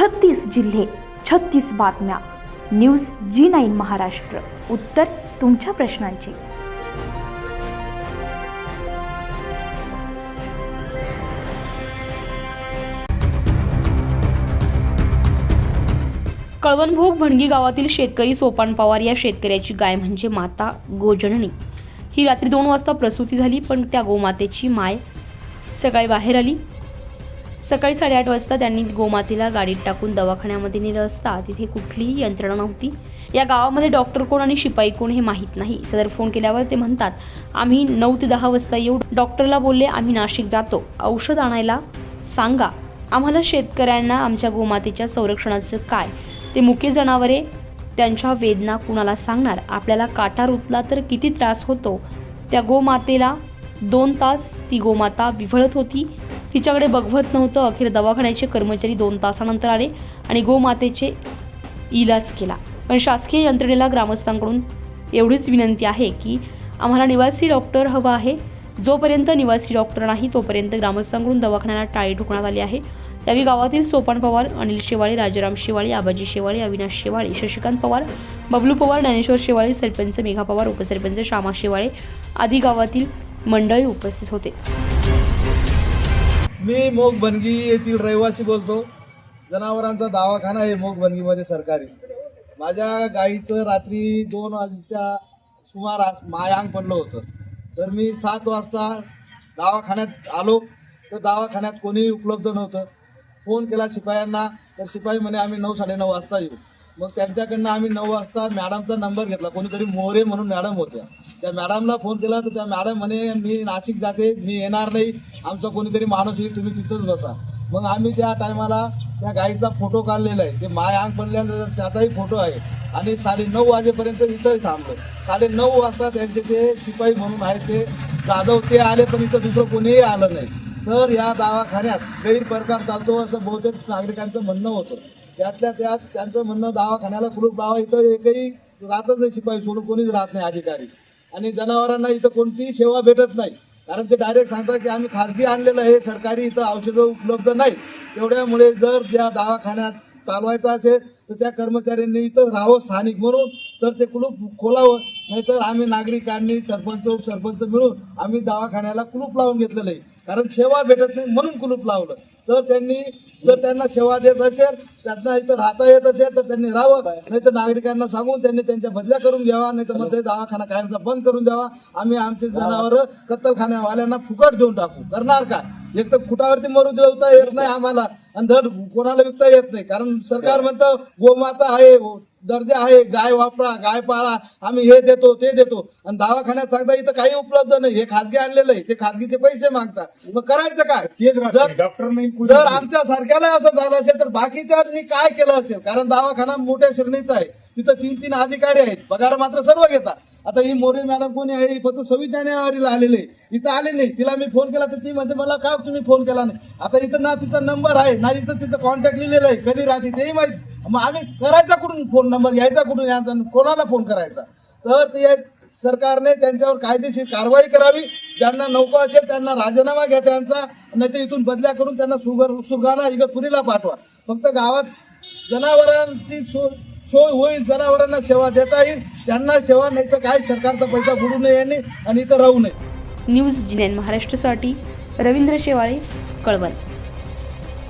छत्तीस जिल्हे छत्तीस बातम्या. न्यूज जी नाईन महाराष्ट्र. उत्तर तुमच्या प्रश्नांची. कळवणभोग भणगी गावातील शेतकरी सोपान पवार या शेतकऱ्याची गाय म्हणजे माता गोजननी ही रात्री दोन वाजता प्रसूती झाली पण त्या गोमातेची माय सकाळी बाहेर आली. सकाळी साडेआठ वाजता त्यांनी गोमातेला गाडीत टाकून दवाखान्यामध्ये नेलं असता तिथे कुठलीही यंत्रणा नव्हती. या गावामध्ये डॉक्टर कोण आणि शिपाई कोण हे माहीत नाही. सदर फोन केल्यावर ते म्हणतात आम्ही नऊ ते दहा वाजता येऊ. डॉक्टरला बोलले आम्ही नाशिक जातो. औषध आणायला सांगा. आम्हाला शेतकऱ्यांना आमच्या गोमातेच्या संरक्षणाचं काय? ते मुके जनावरे त्यांच्या वेदना कुणाला सांगणार? आपल्याला काटा रुतला तर किती त्रास होतो? त्या गोमातेला दोन तास ती गोमाता विव्हळत होती. तिच्याकडे बघवत नव्हतं. अखेर दवाखान्याचे कर्मचारी दोन तासानंतर आले आणि गोमातेचे इलाज केला. पण शासकीय यंत्रणेला ग्रामस्थांकडून एवढीच विनंती आहे की आम्हाला निवासी डॉक्टर हवा आहे. जोपर्यंत निवासी डॉक्टर नाही तोपर्यंत ग्रामस्थांकडून दवाखान्याला टाळी ठोकण्यात आली आहे. यावेळी गावातील सोपान पवार अनिल शेवाळे राजाराम शेवाळे आबाजी शेवाळे अविनाश शेवाळे शशिकांत पवार बबलू पवार ज्ञानेश्वर शेवाळे सरपंच मेघा पवार उपसरपंच श्यामा शेवाळे आदी गावातील मंडळी उपस्थित होते. मी मोग बनगी येथील रहिवासी बोलतो. जनावरांचा दवाखाना आहे मोग बनगीमध्ये सरकारी. माझ्या गाईचं रात्री दोन वाजच्या सुमारास मायांग पडलं होतं. तर मी सात वाजता दवाखान्यात आलो. तर दवाखान्यात कोणीही उपलब्ध नव्हतं. फोन केला शिपायांना. तर शिपाई म्हणे आम्ही नऊ साडेनऊ वाजता येऊ. मग त्यांच्याकडनं आम्ही नऊ वाजता मॅडमचा नंबर घेतला. कोणीतरी मोरे म्हणून मॅडम होत्या. त्या मॅडमला फोन केला तर त्या मॅडम म्हणे मी नाशिक जाते मी येणार नाही. आमचा कोणीतरी माणूस येईल तुम्ही तिथंच बसा. मग आम्ही त्या टायमाला त्या गाईचा फोटो काढलेला आहे. ते माय आंग पडल्यानंतर त्याचाही फोटो आहे. आणि साडे नऊ वाजेपर्यंत इथंच थांबलो. साडे नऊ वाजता त्यांचे ते शिपाई म्हणून आहेत ते जाधव ते आले पण इथं दुसरं कोणीही आलं नाही. तर या दवाखान्यात गैरप्रकार चालतो असं बहुतेक नागरिकांचं म्हणणं होतं. त्यातल्या त्यात त्यांचं म्हणणं दवाखान्याला कुलूप लावा इथं एकही राहतच नाही शिपाई सोडून कोणीच राहत नाही अधिकारी. आणि जनावरांना इथं कोणतीही सेवा भेटत नाही. कारण ते डायरेक्ट सांगतात की आम्ही खाजगी आणलेलं आहे सरकारी इथं औषधं उपलब्ध नाही तेवढ्यामुळे जर त्या दवाखान्यात चालवायचं असेल तर त्या कर्मचाऱ्यांनी इथं राहावं स्थानिक म्हणून तर ते कुलूप खोलावं. नाहीतर आम्ही नागरिकांनी सरपंच उपसरपंच मिळून आम्ही दवाखान्याला कुलूप लावून घेतलेलं आहे. कारण सेवा भेटत नाही म्हणून कुलूप लावलं. तर त्यांनी जर त्यांना सेवा देत असेल त्यांना इथं राहता येत असेल तर त्यांनी राहावं. नाही तर नागरिकांना सांगून त्यांनी त्यांच्या बदल्या करून घ्यावा नाही तर मग ते दवाखाना कायमचा बंद करून द्यावा. आम्ही आमचे जनावर कत्तलखान्यावाल्यांना फुकट देऊन टाकू. करणार का? एक तर फुटावरती मरू देवता येत नाही आम्हाला. आणि धड कोणाला विकता येत नाही. कारण सरकार म्हणतं गोमाता आहे दर्जा आहे गाय वापरा गाय पाळा आम्ही हे देतो ते देतो. आणि दवाखान्यात सांगता इथं काही उपलब्ध नाही. हे खाजगी आणलेलं आहे. ते खाजगीचे पैसे मागतात. मग करायचं काय? जर डॉक्टर जर आमच्या सारख्याला असं झालं असेल तर बाकीच्यांनी काय केलं असेल? कारण दवाखाना मोठ्या श्रेणीचा आहे. तिथं तीन तीन अधिकारी आहेत. पगार मात्र सर्व घेतात. आता ही मोरे मॅडम कोणी आहे? ही फक्त सव्वीस जानेवारीला आलेले आहे. इथं आले नाही. तिला मी फोन केला तर ती म्हणते मला का तुम्ही फोन केला नाही? आता इथं ना तिचा नंबर आहे ना इथं तिचं कॉन्टॅक्ट लिहिलेलं आहे. कधी राहते तेही माहीत मग आम्ही करायचा कुठून फोन नंबर घ्यायचा कुठून यांचा कोणाला फोन करायचा? तर ते एक सरकारने त्यांच्यावर कायदेशीर कारवाई करावी. ज्यांना नौका असेल त्यांना राजीनामा घ्या त्यांचा. नाही तर इथून बदल्या करून त्यांना सुगर सुरगाणा इगतपुरीला पाठवा. फक्त गावात जनावरांची सो सोय होईल जनावरांना सेवा देता येईल त्यांना सेवा नाही तर काय? सरकारचा पैसा बुडू नये यांनी आणि इथं राहू नये. न्यूज जिनेन महाराष्ट्रासाठी रवींद्र शेवाळे कळवण.